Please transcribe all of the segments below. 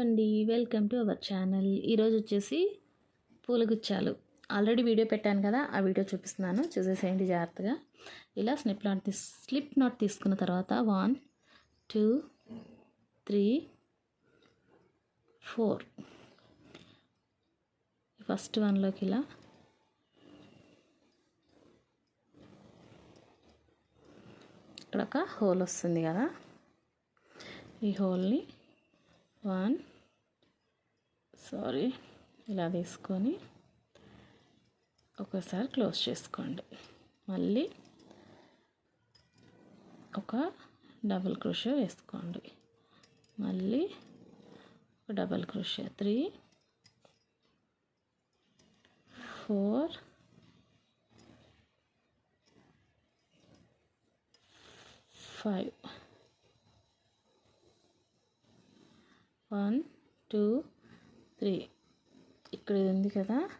అండి. Welcome to our channel. ఈరోజు వచ్చేసి పూలగుచ్చాలు. ఆల్రెడీ వీడియో పెట్టాను కదా ఆ వీడియో చూపిస్తున్నాను. చూసేసేయండి జాగ్రత్తగా. ఇలా స్లిప్ నాట్ తీస్ స్లిప్ నాట్ తీసుకున్న తర్వాత one two three four. First వన్లోకి ఇలా. ఇక్కడ ఒక హోల్ వస్తుంది కదా. ఈ హోల్ని వన్. సారీ ఇలా తీసుకొని ఒకసారి క్లోజ్ చేసుకోండి. మళ్ళీ ఒక డబుల్ క్రోషియా వేసుకోండి. మళ్ళీ ఒక double crochet. Three four five. One two three. ఇక్కడ ఉంది కదా.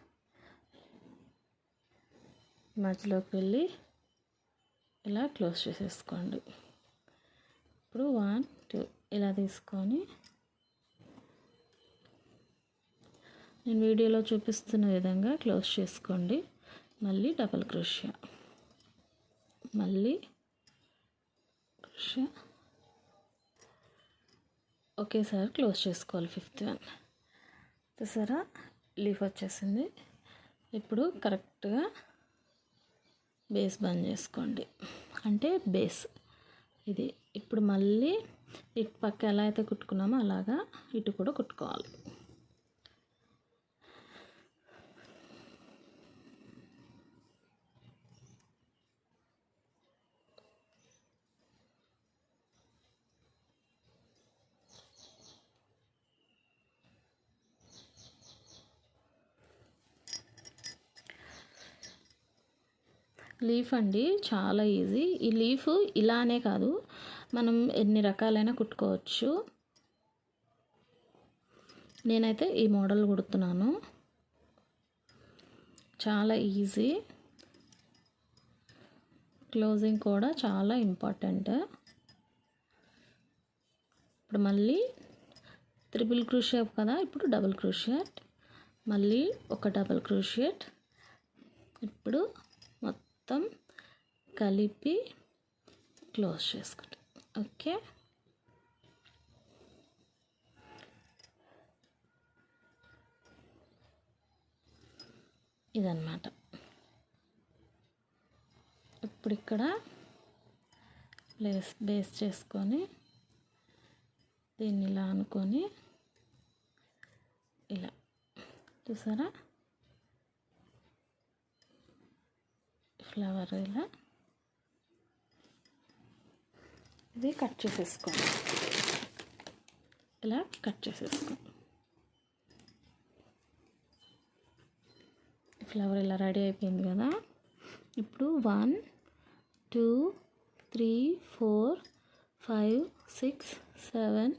మధ్యలోకి వెళ్ళి ఇలా క్లోజ్ చేసేసుకోండి. ఇప్పుడు వన్ టూ. ఇలా తీసుకొని నేను వీడియోలో చూపిస్తున్న విధంగా క్లోజ్ చేసుకోండి. మళ్ళీ డబల్ క్రోషియా. మళ్ళీ క్రోషియా. ఒకేసారి క్లోజ్ చేసుకోవాలి ఫిఫ్త్ వన్. చూసారా? లీఫ్ వచ్చేసింది. ఇప్పుడు కరెక్ట్గా బేస్ బంద్ చేసుకోండి. అంటే బేస్ ఇది. ఇప్పుడు మళ్ళీ ఇటు పక్క ఎలా అయితే కుట్టుకున్నామో అలాగా ఇటు కూడా కుట్టుకోవాలి. లీఫ్ అండి చాలా ఈజీ. ఈ లీఫ్ ఇలానే కాదు మనం ఎన్ని రకాలైనా కుట్టుకోవచ్చు. నేనైతే ఈ మోడల్ కుడుతున్నాను. చాలా ఈజీ. క్లోజింగ్ కూడా చాలా ఇంపార్టెంట్. ఇప్పుడు మళ్ళీ త్రిబుల్ క్రూషియట్ కదా ఇప్పుడు డబుల్ క్రూషియట్ మళ్ళీ ఒక డబుల్ క్రూషియట్ ఇప్పుడు మొత్తం కలిపి క్లోజ్ చేసుకుంటాం. ఓకే? ఇదన్నమాట. ఇప్పుడు ఇక్కడ ప్లేస్ బేస్ చేసుకొని దీన్ని ఇలా అనుకొని ఇలా. చూసారా? ఫ్లవర్ ఇలా. ఇది కట్ చేసేసుకోండి ఇలా కట్ చేసేసుకోండి ఫ్లవర్ ఇలా రెడీ అయిపోయింది కదా. ఇప్పుడు one two three four five six seven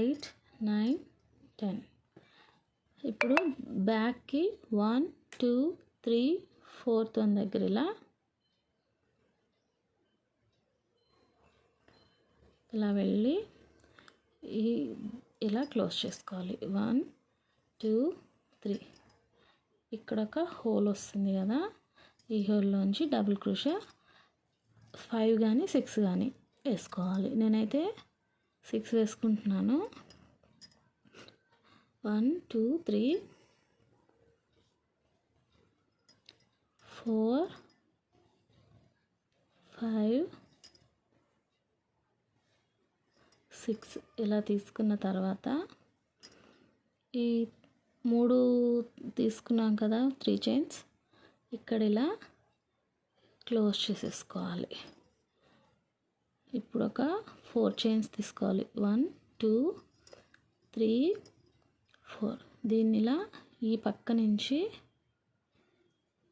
eight nine ten. ఇప్పుడు బ్యాక్కి one two three fourth one దగ్గర ఇలా. ఇలా వెళ్ళి ఈ ఇలా క్లోజ్ చేసుకోవాలి. One two three. ఇక్కడ ఒక హోల్ వస్తుంది కదా. ఈ హోల్లోంచి డబుల్ క్రూష ఫైవ్ కానీ సిక్స్ కానీ వేసుకోవాలి. నేనైతే సిక్స్ వేసుకుంటున్నాను. One two three. Four five six ఇలా తీసుకున్న తర్వాత ఈ మూడు తీసుకున్నాం కదా త్రీ చైన్స్ ఇక్కడ ఇలా క్లోజ్ చేసేసుకోవాలి. ఇప్పుడు ఒక ఫోర్ చైన్స్ తీసుకోవాలి. వన్ టూ త్రీ ఫోర్ దీన్ని ఇలా ఈ పక్క నుంచి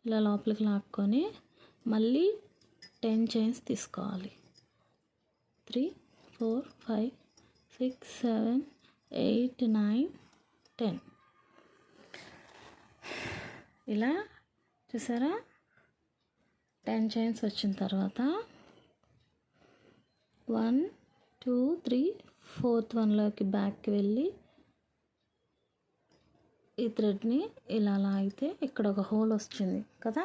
ఇలా లోపలికి లాక్కొని మళ్ళీ టెన్ చైన్స్ తీసుకోవాలి. Three four five six seven eight nine ten. ఇలా చూసారా? టెన్ చైన్స్ వచ్చిన తర్వాత వన్ టూ త్రీ ఫోర్త్ వన్లోకి బ్యాక్కి వెళ్ళి ఈ థ్రెడ్ని ఇలా లాగితే ఇక్కడ ఒక హోల్ వచ్చింది కదా.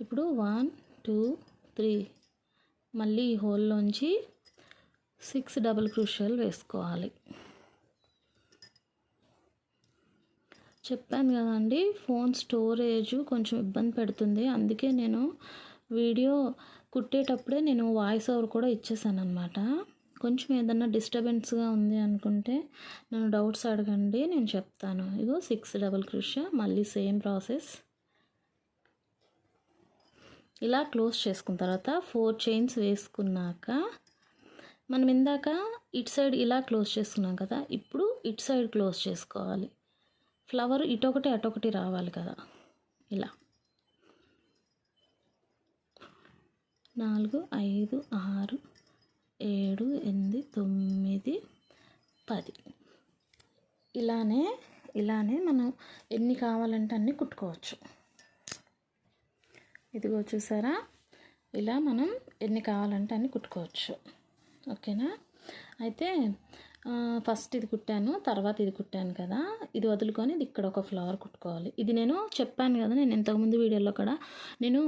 ఇప్పుడు వన్ టూ త్రీ. మళ్ళీ ఈ హోల్లోంచి సిక్స్ డబుల్ క్రూషియల్ వేసుకోవాలి. చెప్పాను కదండి ఫోన్ స్టోరేజ్ కొంచెం ఇబ్బంది పెడుతుంది. అందుకే నేను వీడియో కుట్టేటప్పుడే నేను వాయిస్ ఓవర్ కూడా ఇచ్చేసాను అనమాట కొంచెం ఏదన్నా డిస్టర్బెన్స్గా ఉంది అనుకుంటే నన్ను డౌట్స్ అడగండి నేను చెప్తాను. ఇగో సిక్స్ డబల్ క్రూష మళ్ళీ సేమ్ ప్రాసెస్. ఇలా క్లోజ్ చేసుకున్న తర్వాత ఫోర్ చైన్స్ వేసుకున్నాక మనం ఇందాక ఇటు సైడ్ ఇలా క్లోజ్ చేసుకున్నాం కదా ఇప్పుడు ఇటు సైడ్ క్లోజ్ చేసుకోవాలి. ఫ్లవర్ ఇటొకటి అటొకటి రావాలి కదా ఇలా. నాలుగు ఐదు ఆరు ఏడు ఎనిమిది తొమ్మిది పది. ఇలానే ఇలానే మనం ఎన్ని కావాలంటే అన్ని కుట్టుకోవచ్చు. ఇదిగో చూసారా? ఇలా మనం ఎన్ని కావాలంటే అన్ని కుట్టుకోవచ్చు. ఓకేనా? అయితే ఫస్ట్ ఇది కుట్టాను తర్వాత ఇది కుట్టాను కదా. ఇది వదులుకొని ఇది ఇక్కడ ఒక ఫ్లవర్ కుట్టుకోవాలి. ఇది నేను చెప్పాను కదా నేను ఇంతకుముందు వీడియోలో కూడా నేను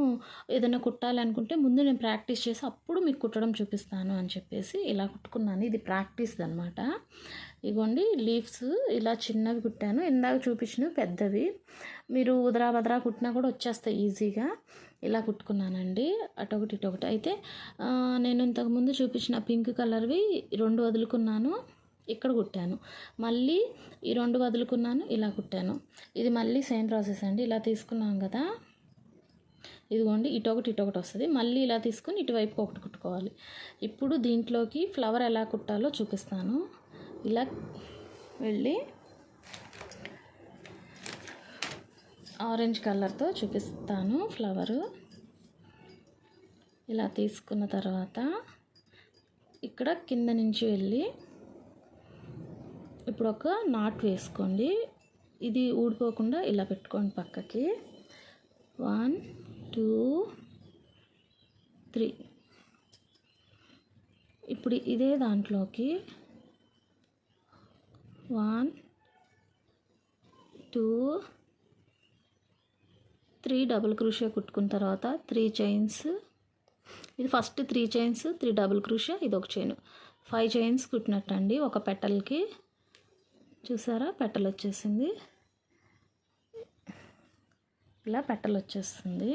ఏదైనా కుట్టాలి అనుకుంటే ముందు నేను ప్రాక్టీస్ చేసి అప్పుడు మీకు కుట్టడం చూపిస్తాను అని చెప్పేసి ఇలా కుట్టుకున్నాను. ఇది ప్రాక్టీస్ అనమాట ఇగోండి లీవ్స్ ఇలా చిన్నవి కుట్టాను. ఇందాక చూపించిన పెద్దవి. మీరు ఉదరా బదరా కుట్టినా కూడా వచ్చేస్తాయి ఈజీగా. ఇలా కుట్టుకున్నానండి. అటొకటి ఇటొకటి. అయితే నేను ఇంతకుముందు చూపించిన పింక్ కలర్వి రెండు వదులుకున్నాను. ఇక్కడ కుట్టాను. మళ్ళీ ఈ రెండు వదులుకున్నాను ఇలా కుట్టాను. ఇది మళ్ళీ సేమ్ ప్రాసెస్ అండి. ఇలా తీసుకున్నాం కదా. ఇదిగోండి ఇటొకటి ఇటొకటి వస్తుంది. మళ్ళీ ఇలా తీసుకుని ఇటువైపు ఒకటి కుట్టుకోవాలి. ఇప్పుడు దీంట్లోకి ఫ్లవర్ ఎలా కుట్టాలో చూపిస్తాను. ఇలా వెళ్ళి ఆరెంజ్ కలర్తో చూపిస్తాను ఫ్లవరు ఇలా తీసుకున్న తర్వాత ఇక్కడ కింద నుంచి వెళ్ళి ఇప్పుడు ఒక నాట్ వేసుకోండి. ఇది ఊడిపోకుండా ఇలా పెట్టుకోండి పక్కకి. One two three. ఇప్పుడు ఇదే దాంట్లోకి one two three double crochet కుట్టుకున్న తర్వాత త్రీ చైన్స్. ఇది first three chains three double crochet ఇది ఒక చైన్. ఫైవ్ చైన్స్ కుట్టినట్టండి ఒక పెటల్కి చూసారా? పెట్టలు వచ్చేసింది ఇలా పెట్టలు వచ్చేస్తుంది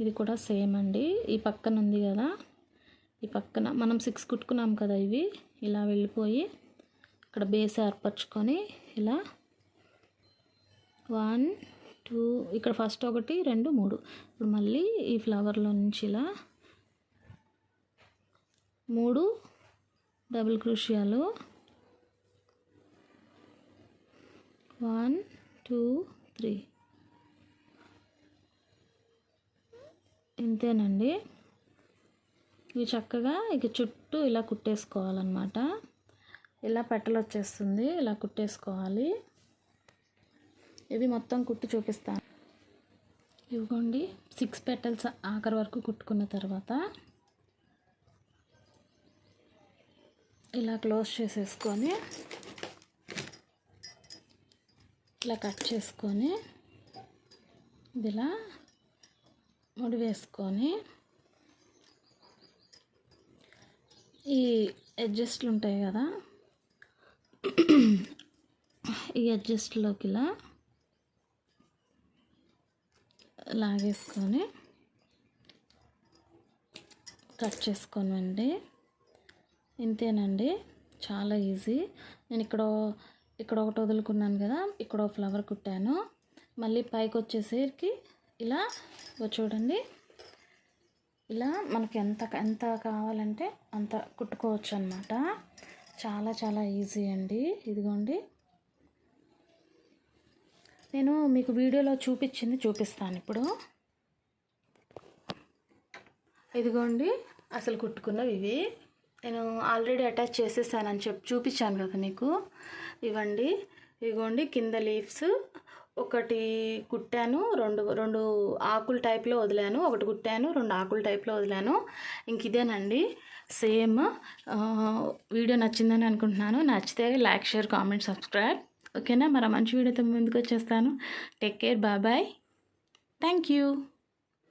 ఇది కూడా సేమ్ అండి. ఈ పక్కన ఉంది కదా? ఈ పక్కన మనం సిక్స్ కుట్టుకున్నాం కదా ఇవి. ఇలా వెళ్ళిపోయి ఇక్కడ బేస్ ఏర్పరచుకొని ఇలా వన్ టూ ఇక్కడ ఫస్ట్ ఒకటి రెండు మూడు. ఇప్పుడు మళ్ళీ ఈ ఫ్లవర్లో నుంచి ఇలా మూడు డబుల్ క్రూషియాలు. One two three. ఇంతేనండి. ఇవి చక్కగా ఇక చుట్టూ ఇలా కుట్టేసుకోవాలన్నమాట. ఇలా పెట్టలు వచ్చేస్తుంది ఇలా కుట్టేసుకోవాలి. ఇవి మొత్తం కుట్టి చూపిస్తాను. ఇవ్వండి సిక్స్ పెటల్స్ ఆఖరి వరకు కుట్టుకున్న తర్వాత. ఇలా క్లోజ్ చేసేసుకొని ఇలా కట్ చేసుకొని ఇది ఇలా ముడి వేసుకొని ఈ అడ్జస్ట్లు ఉంటాయి కదా ఈ అడ్జస్ట్లోకి ఇలా లాగేసుకొని కట్ చేసుకోనండి ఇంతేనండి. చాలా ఈజీ. నేను ఇక్కడ ఇక్కడ ఒకటి వదులుకున్నాను కదా ఇక్కడ ఫ్లవర్ కుట్టాను. మళ్ళీ పైకి వచ్చేసరికి ఇలా చూడండి. ఇలా మనకి ఎంత ఎంత కావాలంటే అంత కుట్టుకోవచ్చు అనమాట చాలా చాలా ఈజీ అండి. ఇదిగోండి. నేను మీకు వీడియోలో చూపించింది చూపిస్తాను ఇప్పుడు. ఇదిగోండి. అసలు కుట్టుకున్నవి ఇవి. నేను ఆల్రెడీ అటాచ్ చేసేసానని చెప్పి చూపించాను కదా మీకు ఇవ్వండి. ఇగోండి కింద లీవ్స్. ఒకటి కుట్టాను రెండు రెండు ఆకుల టైప్లో వదిలాను. ఒకటి కుట్టాను రెండు ఆకుల టైప్లో వదిలాను. ఇంక ఇదేనండి. సేమ్ వీడియో నచ్చిందని అనుకుంటున్నాను. నచ్చితే లైక్ షేర్ కామెంట్ సబ్స్క్రైబ్. ఓకేనా? మరి మంచి వీడియోతో ముందుకు వచ్చేస్తాను. టేక్ కేర్ బాబాయ్ థ్యాంక్ యూ